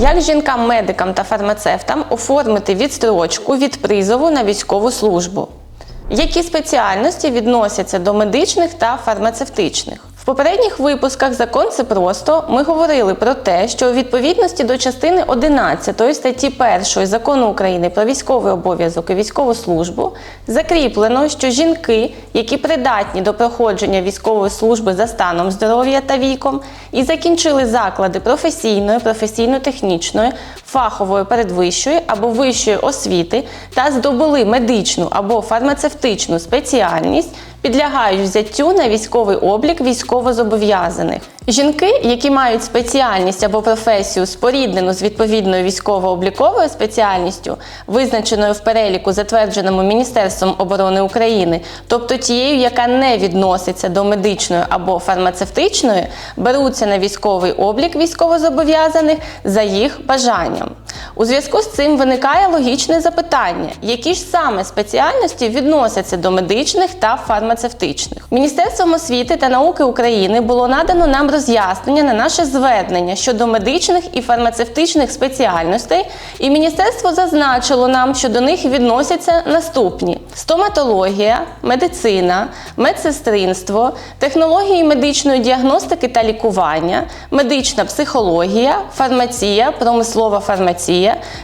Як жінкам-медикам та фармацевтам оформити відстрочку від призову на військову службу? Які спеціальності відносяться до медичних та фармацевтичних? Попередніх випусках закон це просто ми говорили про те, що у відповідності до частини 11 статті 1 закону України про військовий обов'язок і військову службу закріплено, що жінки, які придатні до проходження військової служби за станом здоров'я та віком, і закінчили заклади професійної, професійно-технічної, фахової передвищої або вищої освіти та здобули медичну або фармацевтичну спеціальність, підлягають взяттю на військовий облік військовозобов'язаних. Жінки, які мають спеціальність або професію споріднену з відповідною військово-обліковою спеціальністю, визначеною в переліку, затвердженому Міністерством оборони України, тобто тією, яка не відноситься до медичної або фармацевтичної, беруться на військовий облік військовозобов'язаних за їх бажанням. У зв'язку з цим виникає логічне запитання, які ж саме спеціальності відносяться до медичних та фармацевтичних. Міністерством освіти та науки України було надано нам роз'яснення на наше звернення щодо медичних і фармацевтичних спеціальностей, і міністерство зазначило нам, що до них відносяться наступні: стоматологія, медицина, медсестринство, технології медичної діагностики та лікування, медична психологія, фармація, промислова фармація,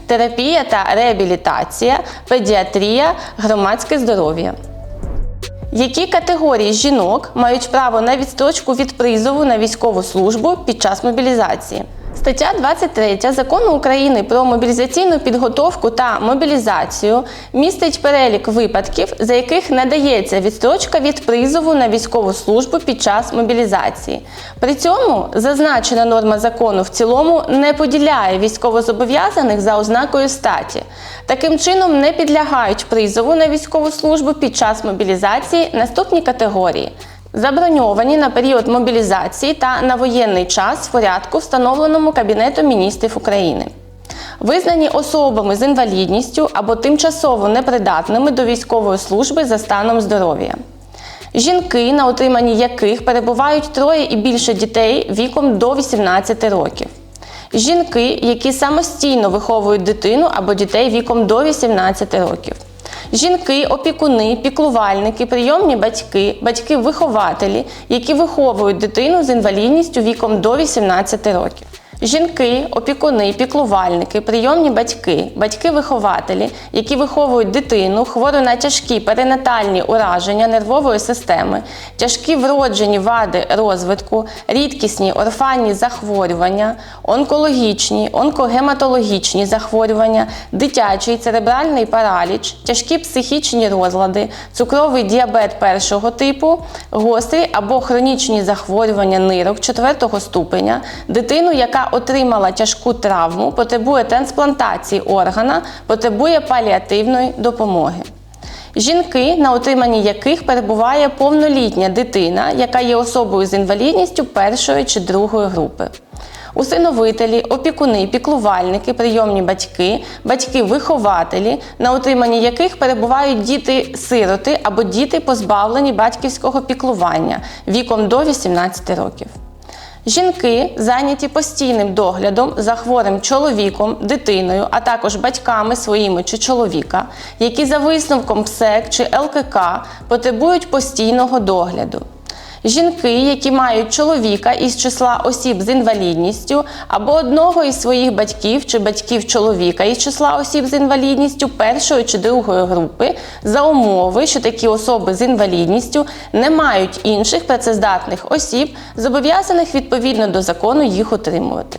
терапія та реабілітація, педіатрія, громадське здоров'я. Які категорії жінок мають право на відстрочку від призову на військову службу під час мобілізації? Стаття 23 закону України про мобілізаційну підготовку та мобілізацію містить перелік випадків, за яких надається відстрочка від призову на військову службу під час мобілізації. При цьому зазначена норма закону в цілому не поділяє військовозобов'язаних за ознакою статі. Таким чином не підлягають призову на військову службу під час мобілізації наступні категорії. Заброньовані на період мобілізації та на воєнний час в порядку, встановленому Кабінетом міністрів України. Визнані особами з інвалідністю або тимчасово непридатними до військової служби за станом здоров'я. Жінки, на утриманні яких перебувають троє і більше дітей віком до 18 років. Жінки, які самостійно виховують дитину або дітей віком до 18 років. Жінки, опікуни, піклувальники, прийомні батьки, батьки-вихователі, які виховують дитину з інвалідністю віком до 18 років. Жінки, опікуни, піклувальники, прийомні батьки, батьки-вихователі, які виховують дитину, хвору на тяжкі перинатальні ураження нервової системи, тяжкі вроджені вади розвитку, рідкісні орфанні захворювання, онкологічні, онкогематологічні захворювання, дитячий церебральний параліч, тяжкі психічні розлади, цукровий діабет першого типу, гострі або хронічні захворювання нирок 4 ступеня, дитину, яка отримала тяжку травму, потребує трансплантації органа, потребує паліативної допомоги. Жінки, на утриманні яких перебуває повнолітня дитина, яка є особою з інвалідністю першої чи другої групи. Усиновителі, опікуни, піклувальники, прийомні батьки, батьки-вихователі, на утриманні яких перебувають діти-сироти або діти, позбавлені батьківського піклування віком до 18 років. Жінки зайняті постійним доглядом за хворим чоловіком, дитиною, а також батьками своїми чи чоловіка, які за висновком ПСЕК чи ЛКК потребують постійного догляду. Жінки, які мають чоловіка із числа осіб з інвалідністю, або одного із своїх батьків чи батьків чоловіка із числа осіб з інвалідністю першої чи другої групи, за умови, що такі особи з інвалідністю не мають інших працездатних осіб, зобов'язаних відповідно до закону їх утримувати.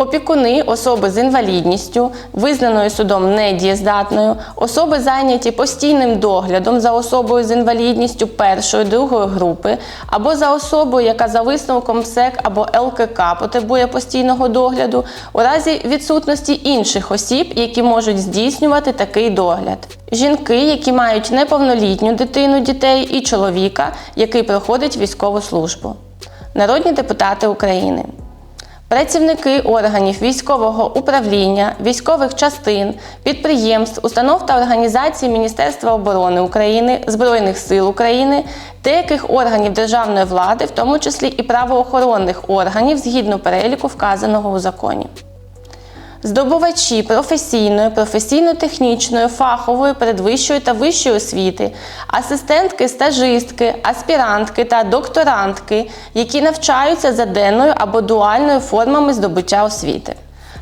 Опікуни, особи з інвалідністю, визнаною судом недієздатною, особи зайняті постійним доглядом за особою з інвалідністю першої, другої групи, або за особою, яка за висновком МСЕК або ЛКК потребує постійного догляду, у разі відсутності інших осіб, які можуть здійснювати такий догляд. Жінки, які мають неповнолітню дитину дітей і чоловіка, який проходить військову службу. Народні депутати України. Працівники органів військового управління, військових частин, підприємств, установ та організацій Міністерства оборони України, Збройних сил України, деяких органів державної влади, в тому числі і правоохоронних органів, згідно переліку, вказаного у законі. Здобувачі професійної, професійно-технічної, фахової, передвищої та вищої освіти, асистентки, стажистки, аспірантки та докторантки, які навчаються за денною або дуальною формами здобуття освіти.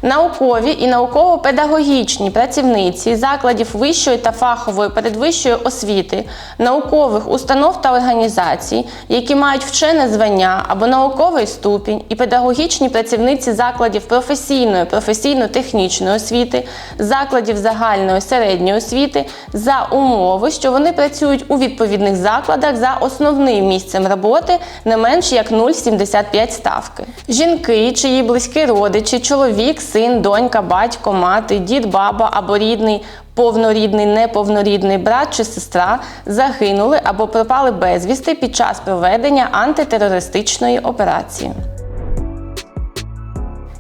Наукові і науково-педагогічні працівниці закладів вищої та фахової передвищої освіти, наукових установ та організацій, які мають вчене звання або науковий ступінь, і педагогічні працівниці закладів професійної, професійно-технічної освіти, закладів загальної середньої освіти за умови, що вони працюють у відповідних закладах за основним місцем роботи не менш як 0,75 ставки. Жінки, чиї близькі родичі, чоловік, син, донька, батько, мати, дід, баба або рідний. Повнорідний, неповнорідний брат чи сестра загинули або пропали безвісти під час проведення антитерористичної операції.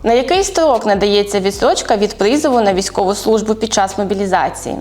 На який строк надається відсрочка від призову на військову службу під час мобілізації?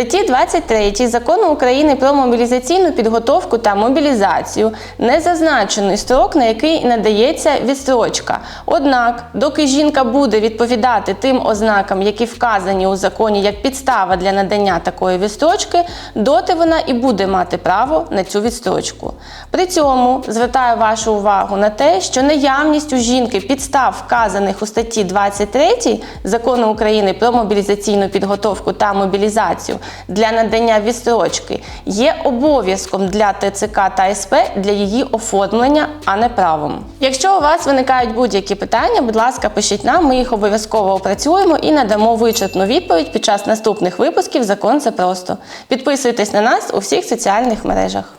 Статті 23 Закону України про мобілізаційну підготовку та мобілізацію не зазначений строк, на який надається відстрочка. Однак, доки жінка буде відповідати тим ознакам, які вказані у законі як підстава для надання такої відстрочки, доти вона і буде мати право на цю відстрочку. При цьому звертаю вашу увагу на те, що наявність у жінки підстав, вказаних у статті 23 Закону України про мобілізаційну підготовку та мобілізацію для надання відстрочки є обов'язком для ТЦК та СП для її оформлення, а не правом. Якщо у вас виникають будь-які питання, будь ласка, пишіть нам, ми їх обов'язково опрацюємо і надамо вичерпну відповідь під час наступних випусків Закон це просто. Підписуйтесь на нас у всіх соціальних мережах.